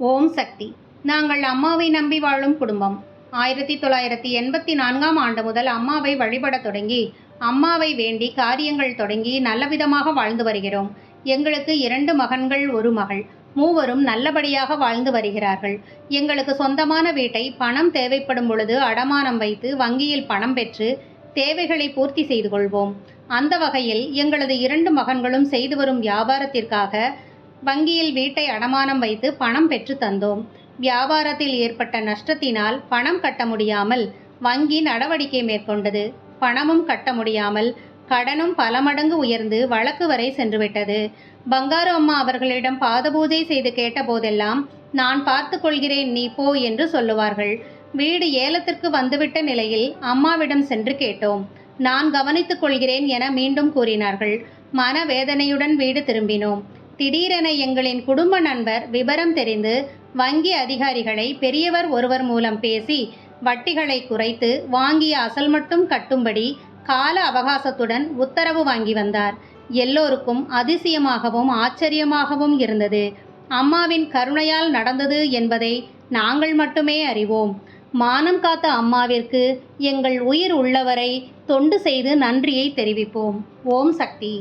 ஓம் சக்தி. நாங்கள் அம்மாவை நம்பி வாழும் குடும்பம். ஆயிரத்தி தொள்ளாயிரத்தி எண்பத்தி நான்காம் ஆண்டு முதல் அம்மாவை வழிபடத் தொடங்கி அம்மாவை வேண்டி காரியங்கள் தொடங்கி நல்லவிதமாக வாழ்ந்து வருகிறோம். எங்களுக்கு இரண்டு மகன்கள் ஒரு மகள். மூவரும் நல்லபடியாக வாழ்ந்து வருகிறார்கள். எங்களுக்கு சொந்தமான வீட்டை பணம் தேவைப்படும் பொழுது அடமானம் வைத்து வங்கியில் பணம் பெற்று தேவைகளை பூர்த்தி செய்து கொள்வோம். அந்த வகையில் எங்களது இரண்டு மகன்களும் செய்து வரும் வியாபாரத்திற்காக வங்கியில் வீட்டை அடமானம் வைத்து பணம் பெற்று தந்தோம். வியாபாரத்தில் ஏற்பட்ட நஷ்டத்தினால் பணம் கட்ட முடியாமல் வங்கி நடவடிக்கை மேற்கொண்டது. பணமும் கட்ட முடியாமல் கடனும் பல மடங்கு உயர்ந்து வழக்கு வரை சென்றுவிட்டது. பங்காரு அம்மா அவர்களிடம் பாதபூஜை செய்து கேட்டபோதெல்லாம் நான் பார்த்து கொள்கிறேன் நீ போ என்று சொல்லுவார்கள். வீடு ஏலத்திற்கு வந்துவிட்ட நிலையில் அம்மாவிடம் சென்று கேட்டோம். நான் கவனித்துக் கொள்கிறேன் என மீண்டும் கூறினார்கள். மனவேதனையுடன் வீடு திரும்பினோம். திடீரென எங்களின் குடும்ப நண்பர் விபரம் தெரிந்து வங்கி அதிகாரிகளை பெரியவர் ஒருவர் மூலம் பேசி வட்டிகளை குறைத்து வாங்கிய அசல் மட்டும் கட்டும்படி கால அவகாசத்துடன் உத்தரவு வாங்கி வந்தார். எல்லோருக்கும் அதிசயமாகவும் ஆச்சரியமாகவும் இருந்தது. அம்மாவின் கருணையால் நடந்தது என்பதை நாங்கள் மட்டுமே அறிவோம். மானம் காத்த அம்மாவிற்கு எங்கள் உயிர் உள்ளவரை தொண்டு செய்து நன்றியை தெரிவிப்போம். ஓம் சக்தி.